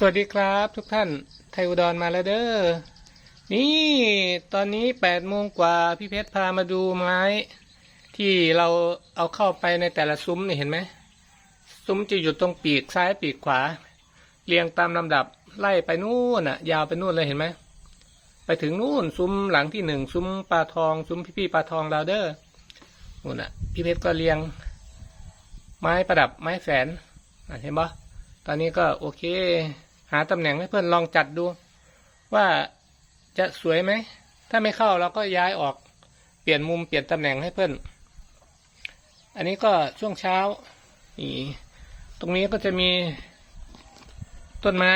สวัสดีครับทุกท่าน ไทยอุดรมาแล้วเด้อ นี่ตอนนี้แปดโมงกว่าพี่เพชรพามาดูไม้ ที่เราเอาเข้าไปในแต่ละซุ้มนี่เห็นไหม ซุ้มจะอยู่ตรงปีกซ้ายปีกขวา เรียงตามลำดับไล่ไปนู่นน่ะ ยาวไปนู่นเลยเห็นไหม ไปถึงนู่นซุ้มหลังที่หนึ่งซุ้มปลาทอง ซุ้มพี่ๆปลาทองเราเด้อนู่นน่ะ พี่เพชรก็เรียง ไม้ประดับไม้แฝนเห็นปะตอนนี้ก็โอเค หาตำแหน่งให้เพื่อนลองจัดดู ว่าจะสวยไหม ถ้าไม่เข้าเราก็ย้ายออกเปลี่ยนมุมเปลี่ยนตำแหน่งให้เพื่อน อันนี้ก็ช่วงเช้านี่ตรงนี้ก็จะมีต้นไม้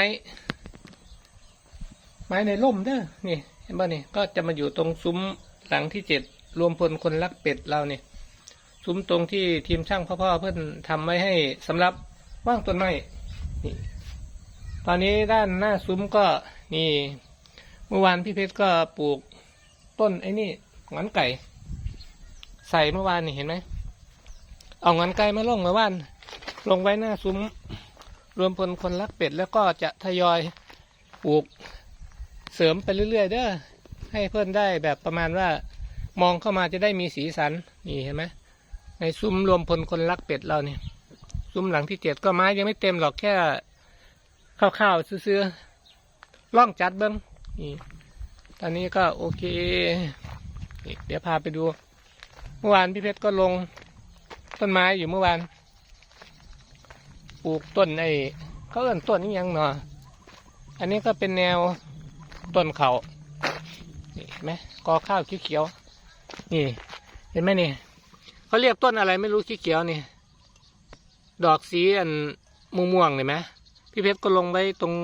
ไม้ในร่มเด้อนี่เห็นป่ะนี่ก็จะมาอยู่ตรงซุ้มหลังที่เจ็ดรวมพลคนรักเป็ดเราเนี่ยซุ้มตรงที่ทีมช่างพ่อๆเพื่อนทำไว้ให้สำหรับว่างต้นไม้นี่ ตอนนี้ด้านหน้าซุ้มก็นี่เมื่อวานพี่เพชรก็ปลูกต้นไอ้นี่งอนไก่ ใส่เมื่อวานนี่เห็นไหมเอางอนไก่มาลงเมื่อวานลงไว้หน้าซุ้มรวมพลคนรักเป็ดแล้วก็จะทยอยปลูกเสริมไปเรื่อยๆเด้อให้เพื่อนได้แบบประมาณว่ามองเข้ามาจะได้มีสีสันนี่เห็นไหมในซุ้มรวมพลคนรักเป็ดเราเนี่ยซุ้มหลังที่เจ็ดก็ไม้ยังไม่เต็มหรอกแค่ คร่าวๆซื้อๆล่องจัดเบิ้งนี่ตอนนี้ก็โอเค เดี๋ยวพาไปดู เมื่อวานพี่เพชรก็ลงต้นไม้อยู่เมื่อวาน ปลูกต้นไอ้เขาเอิ้นต้นนี้ยังเนาะอันนี้ก็เป็นแนวต้นเขานี่เห็นไหมกอข้าวเขียวๆนี่ เห็นไหมนี่เขาเรียกต้นอะไรไม่รู้เขียวๆนี่ ดอกสีอันม่วงๆเลยไหม พี่เพชรก็ลงไว้ตรง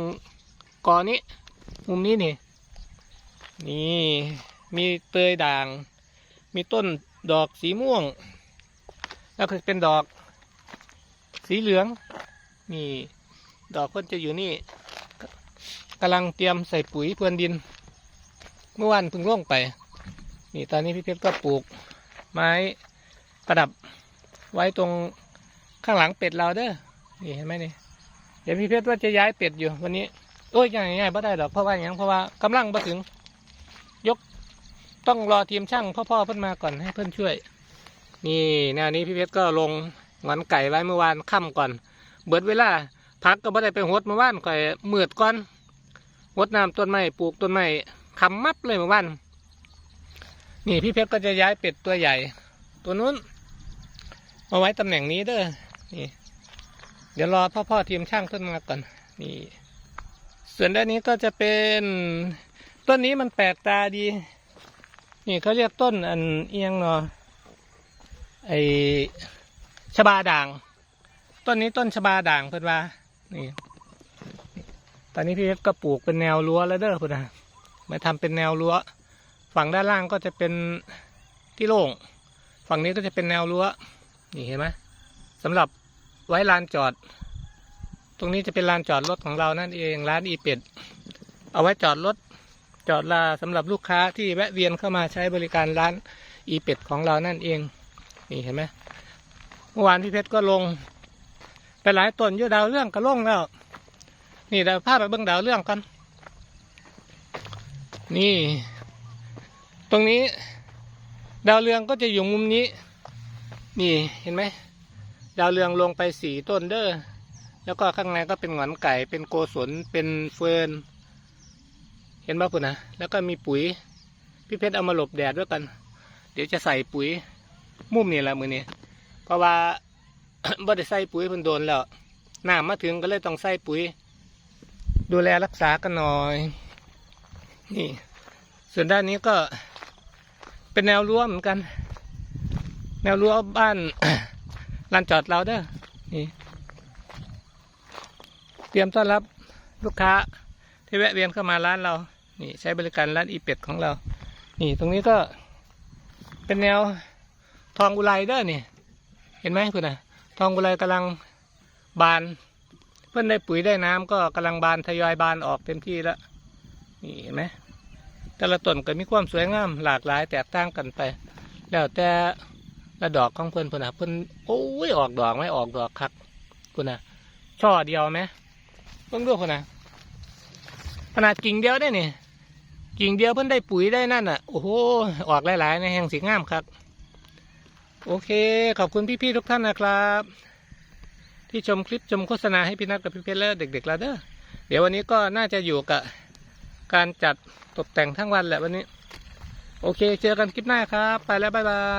กอนี้ มุมนี้นี่ นี่มีเตยด่าง มีต้นดอกสีม่วง แล้วก็เป็นดอก สีเหลือง นี่ ดอกเพิ่นจะอยู่นี่กำลังเตรียมใส่ปุ๋ยพรวนดิน เมื่อวานเพิ่งล่วงไป นี่ตอนนี้พี่เพชรก็ปลูก ไม้ประดับไว้ตรงข้างหลังเป็ดเราเด้อนี่เห็นไหมนี่ ดี๋ยวพี่เพชรว่าจะย้ายเป็ดอยู่วันนี้โอ้ยง่ายง่ายไม่ได้หรอกเพราะว่าอย่างเพราะว่ากำลังมาถึง ยกต้องรอทีมช่างพ่อพ่อๆเพิ่นมาก่อนให้เพื่อนช่วย นี่แนวนี้พี่เพชรก็ลงหงอนไก่ไว้เมื่อวานค่ำก่อน เบิดเวลาพักก็ไม่ได้ไปหดเมื่อวานก่อยมืดก่อนหดน้ำต้นไม้ปลูกต้นไม้คำมับเลยเมื่อวานนี่พี่เพชรก็จะย้ายเป็ดตัวใหญ่ ตัวนู้น มาไว้ตำแหน่งนี้เด้อนี่ เดี๋ยวรอพ่อพ่อๆทีมช่างต้นมาก่อนนี่ส่วนด้านนี้ก็จะเป็นต้นนี้มันแปลกตาดี นี่เขาเรียกต้นอันเอียงเนาะไอชบาด่าง ต้นนี้ต้นชบาด่างเพื่อนว่านี่ ตอนนี้พี่เพชรก็ปลูกเป็นแนวรั้วแล้วเด้อเพื่อนนะมาทำเป็นแนวรั้ว ฝั่งด้านล่างก็จะเป็นที่โล่ง ฝั่งนี้ก็จะเป็นแนวรั้ว นี่เห็นไหมสำหรับ ไว้ลานจอด ตรงนี้จะเป็นลานจอดรถของเรานั่นเองร้านอีเป็ด เอาไว้จอดรถจอดลาสำหรับลูกค้าที่แวะเวียนเข้ามาใช้บริการร้านอีเป็ดของเรานั่นเอง นี่เห็นไหมเมื่อวานพี่เพชรก็ลง ไปหลายต้นอยุ่ดาวเรื่องก็ลงแล้ว นี่ดาวภาพไปเบื้องดาวเรื่องกัน นี่ ตรงนี้ ดาวเรืองก็จะอยู่มุมนี้ นี่เห็นไหม ดาวเรืองลงไปสี่ต้นเด้อแล้วก็ข้างในก็เป็นหงอนไก่ เป็นโกศลเป็นเฟิร์นเห็นป่ะปุ่นนะแล้วก็มีปุ๋ยพี่เพชรเอามาหลบแดดด้วยกัน เดี๋ยวจะใส่ปุ๋ยมุมนี่แหละมือนี้เพราะว่าบ่ได้ใส่ปุ๋ยเพิ่นโดนแล้วน้ำมาถึงก็เลยต้องใส่ปุ๋ย ดูแลรักษากันหน่อย นี่ ส่วนด้านนี้ก็เป็นแนวรั้วเหมือนกัน แนวรั้วบ้าน ลานจอดเราเด้อนี่ เตรียมต้อนรับลูกค้าที่แวะเวียนเข้ามาร้านเรา นี่ใช้บริการร้านอีเป็ดของเรา นี่ตรงนี้ก็เป็นแนวทองอุไรเด้อนี่ เห็นไหมคุณน่ะทองอุไรกำลังบาน เพื่อนได้ปุ๋ยได้น้ำก็กำลังบานทยอยบานออกเต็มที่แล้วนี่เห็นไหมแต่ละต้นก็มีความสวยงามหลากหลายแตกต่างกันไป แล้วแต่ และดอกของเพื่อนเพื่อนนะเพื่อนโอ้ยออกดอกไหมออกดอกคักคุณนะช่อเดียวไหมเพิ่งดูคุณนะขนาดกิ่งเดียวได้นี่กิ่งเดียวเพิ่นได้ปุ๋ยได้นั่นอะ โอ้โห ออกหลายๆในแห่งสีงามครับ โอเค ขอบคุณพี่ๆทุกท่านนะครับ ที่ชมคลิปชมโฆษณาให้พี่นัทกับพี่เพชรและเด็กๆแล้วเด้อเดี๋ยววันนี้ก็น่าจะอยู่กับการจัดตกแต่งทั้งวันแหละวันนี้ โอเค เจอกันคลิปหน้าครับ ไปแล้วบ๊ายบาย